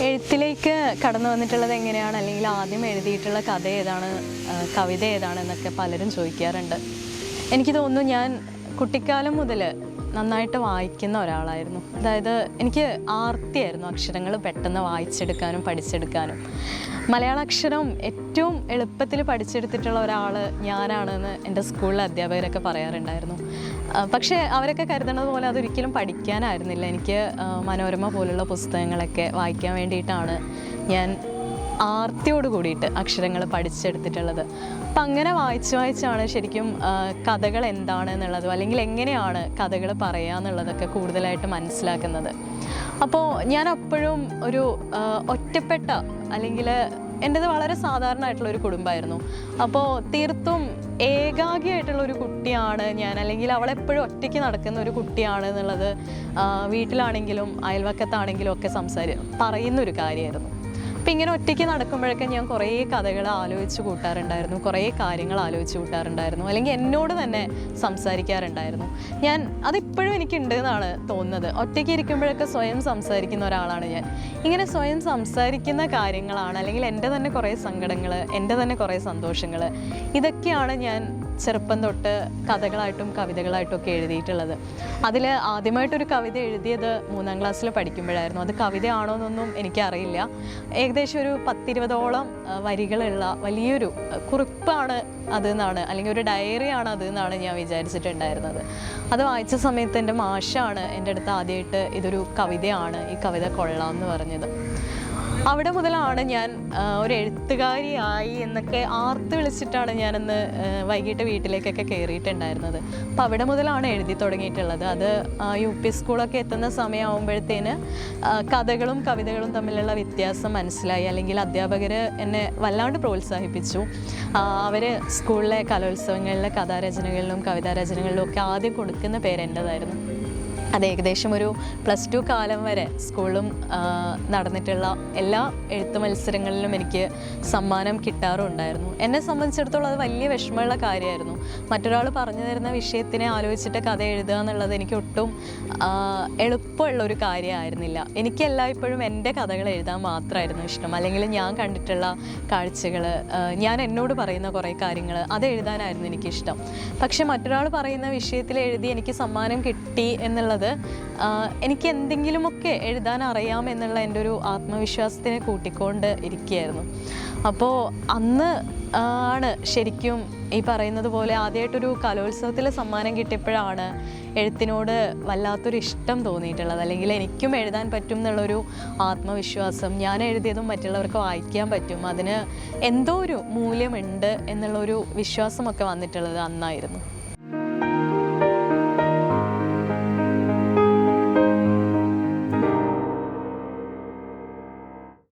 എഴുത്തിലേക്ക് കടന്നു വന്നിട്ടുള്ളത് എങ്ങനെയാണ്? അല്ലെങ്കിൽ ആദ്യം എഴുതിയിട്ടുള്ള കഥ ഏതാണ്? കവിത ഏതാണ് എന്നൊക്കെ പലരും ചോദിക്കാറുണ്ട്. എനിക്ക് തോന്നുന്നു ഞാൻ കുട്ടിക്കാലം മുതൽ നന്നായിട്ട് വായിക്കുന്ന ഒരാളായിരുന്നു. അതായത് എനിക്ക് ആർത്തിയായിരുന്നു അക്ഷരങ്ങൾ പെട്ടെന്ന് വായിച്ചെടുക്കാനും പഠിച്ചെടുക്കാനും. മലയാള അക്ഷരം ഏറ്റവും എളുപ്പത്തിൽ പഠിച്ചെടുത്തിട്ടുള്ള ഒരാൾ ഞാനാണെന്ന് എന്റെ സ്കൂളിലെ അധ്യാപകരൊക്കെ പറയാറുണ്ടായിരുന്നു. പക്ഷേ അവരൊക്കെ കരുതണത് പോലെ അതൊരിക്കലും പഠിക്കാനായിരുന്നില്ല. എനിക്ക് മനോരമ പോലുള്ള പുസ്തകങ്ങളൊക്കെ വായിക്കാൻ വേണ്ടിയിട്ടാണ് ഞാൻ ആർത്തിയോട് കൂടിയിട്ട് അക്ഷരങ്ങൾ പഠിച്ചെടുത്തിട്ടുള്ളത്. അപ്പം അങ്ങനെ വായിച്ച് വായിച്ചാണ് ശരിക്കും കഥകൾ എന്താണ് എന്നുള്ളതും അല്ലെങ്കിൽ എങ്ങനെയാണ് കഥകൾ പറയുക എന്നുള്ളതൊക്കെ കൂടുതലായിട്ട് മനസ്സിലാക്കുന്നത്. അപ്പോൾ ഞാൻ അപ്പോഴും ഒരു ഒറ്റപ്പെട്ട അല്ലെങ്കിൽ എന്റെത് വളരെ സാധാരണമായിട്ടുള്ള ഒരു കുടുംബമായിരുന്നു അപ്പോൾ തീർത്തും ഏകാഗിയായിട്ടുള്ള ഒരു കുട്ടിയാണ് ഞാൻ. അല്ലെങ്കിൽ അവളെപ്പോഴും ഒറ്റയ്ക്ക് നടക്കുന്ന ഒരു കുട്ടിയാണ് എന്നുള്ളത് വീട്ടിലാണെങ്കിലും അയൽവക്കത്താണെങ്കിലും ഒക്കെ സംസാരി പറയുന്ന ഒരു കാര്യമായിരുന്നു. അപ്പം ഇങ്ങനെ ഒറ്റയ്ക്ക് നടക്കുമ്പോഴൊക്കെ ഞാൻ കുറേ കഥകൾ ആലോചിച്ച് കൂട്ടാറുണ്ടായിരുന്നു കുറേ കാര്യങ്ങൾ ആലോചിച്ച് കൂട്ടാറുണ്ടായിരുന്നു അല്ലെങ്കിൽ എന്നോട് തന്നെ സംസാരിക്കാറുണ്ടായിരുന്നു. ഞാൻ അതിപ്പോഴും എനിക്കുണ്ട് എന്നാണ് തോന്നുന്നത്. ഒറ്റയ്ക്ക് ഇരിക്കുമ്പോഴൊക്കെ സ്വയം സംസാരിക്കുന്ന ഒരാളാണ് ഞാൻ. ഇങ്ങനെ സ്വയം സംസാരിക്കുന്ന കാര്യങ്ങളാണ് അല്ലെങ്കിൽ എന്റെ തന്നെ കുറേ സങ്കടങ്ങൾ എന്റെ തന്നെ കുറേ സന്തോഷങ്ങൾ ഇതൊക്കെയാണ് ഞാൻ ചെറുപ്പം തൊട്ട് കഥകളായിട്ടും കവിതകളായിട്ടും ഒക്കെ എഴുതിയിട്ടുള്ളത്. അതിൽ ആദ്യമായിട്ടൊരു കവിത എഴുതിയത് മൂന്നാം ക്ലാസ്സിൽ പഠിക്കുമ്പോഴായിരുന്നു. അത് കവിതയാണോ എന്നൊന്നും എനിക്കറിയില്ല. ഏകദേശം ഒരു പത്തിരുപതോളം വരികളുള്ള വലിയൊരു കുറിപ്പാണ് അത് എന്നാണ് അല്ലെങ്കിൽ ഒരു ഡയറിയാണ് അത് എന്നാണ് ഞാൻ വിചാരിച്ചിട്ടുണ്ടായിരുന്നത്. അത് വായിച്ച സമയത്ത് എന്റെ മാഷാണ് എന്റെ അടുത്ത് ആദ്യമായിട്ട് ഇതൊരു കവിതയാണ് ഈ കവിത കൊള്ളാം എന്ന് പറഞ്ഞത്. അവിടെ മുതലാണ് ഞാൻ ഒരു എഴുത്തുകാരിയായി എന്നൊക്കെ ആർത്ത് വിളിച്ചിട്ടാണ് ഞാനന്ന് വൈകിട്ട് വീട്ടിലേക്കൊക്കെ കയറിയിട്ടുണ്ടായിരുന്നത്. അപ്പോൾ അവിടെ മുതലാണ് എഴുതി തുടങ്ങിയിട്ടുള്ളത്. അത് യു പി സ്കൂളൊക്കെ എത്തുന്ന സമയമാകുമ്പോഴത്തേന് കഥകളും കവിതകളും തമ്മിലുള്ള വ്യത്യാസം മനസ്സിലായി. അല്ലെങ്കിൽ അധ്യാപകർ എന്നെ വല്ലാണ്ട് പ്രോത്സാഹിപ്പിച്ചു. അവർ സ്കൂളിലെ കലോത്സവങ്ങളിലെ കഥാരചനകളിലും കവിതാരചനകളിലും ഒക്കെ ആദ്യം കൊടുക്കുന്ന പേര് എന്റെതായിരുന്നു അത് ഏകദേശം ഒരു പ്ലസ് ടു കാലം വരെ സ്കൂളും നടന്നിട്ടുള്ള എല്ലാ എഴുത്ത് മത്സരങ്ങളിലും എനിക്ക് സമ്മാനം കിട്ടാറുണ്ടായിരുന്നു. എന്നെ സംബന്ധിച്ചിടത്തോളം അത് വലിയ വിഷമമുള്ള കാര്യമായിരുന്നു. മറ്റൊരാൾ പറഞ്ഞു തരുന്ന വിഷയത്തിനെ ആലോചിച്ചിട്ട് കഥ എഴുതുക എന്നുള്ളത് എനിക്ക് ഒട്ടും എളുപ്പമുള്ള ഒരു കാര്യമായിരുന്നില്ല. എനിക്ക് എല്ലായ്പ്പോഴും എന്റെ കഥകൾ എഴുതാൻ മാത്രമായിരുന്നു ഇഷ്ടം. അല്ലെങ്കിൽ ഞാൻ കണ്ടിട്ടുള്ള കാഴ്ചകൾ ഞാൻ എന്നോട് പറയുന്ന കുറേ കാര്യങ്ങൾ അത് എഴുതാനായിരുന്നു എനിക്കിഷ്ടം. പക്ഷേ മറ്റൊരാൾ പറയുന്ന വിഷയത്തിൽ എഴുതി എനിക്ക് സമ്മാനം കിട്ടി എന്നുള്ളത് ആ, എനിക്ക് എന്തെങ്കിലുമൊക്കെ എഴുതാൻ അറിയാം എന്നുള്ള എന്റെ ഒരു ആത്മവിശ്വാസത്തിനെ കൂട്ടിക്കൊണ്ട് ഇരിക്കുകയായിരുന്നു. അപ്പോൾ അന്ന് ആണ് ശരിക്കും ഈ പറയുന്നത് പോലെ ആദ്യമായിട്ടൊരു കലോത്സവത്തിൽ സമ്മാനം കിട്ടിയപ്പോഴാണ് എഴുത്തിനോട് വല്ലാത്തൊരു ഇഷ്ടം തോന്നിയിട്ടുള്ളത്. അല്ലെങ്കിൽ എനിക്കും എഴുതാൻ പറ്റും എന്നുള്ളൊരു ആത്മവിശ്വാസം ഞാൻ എഴുതിയതും മറ്റുള്ളവർക്ക് വായിക്കാൻ പറ്റും അതിന് എന്തോ ഒരു മൂല്യമുണ്ട് എന്നുള്ളൊരു വിശ്വാസമൊക്കെ വന്നിട്ടുള്ളത് അന്നായിരുന്നു.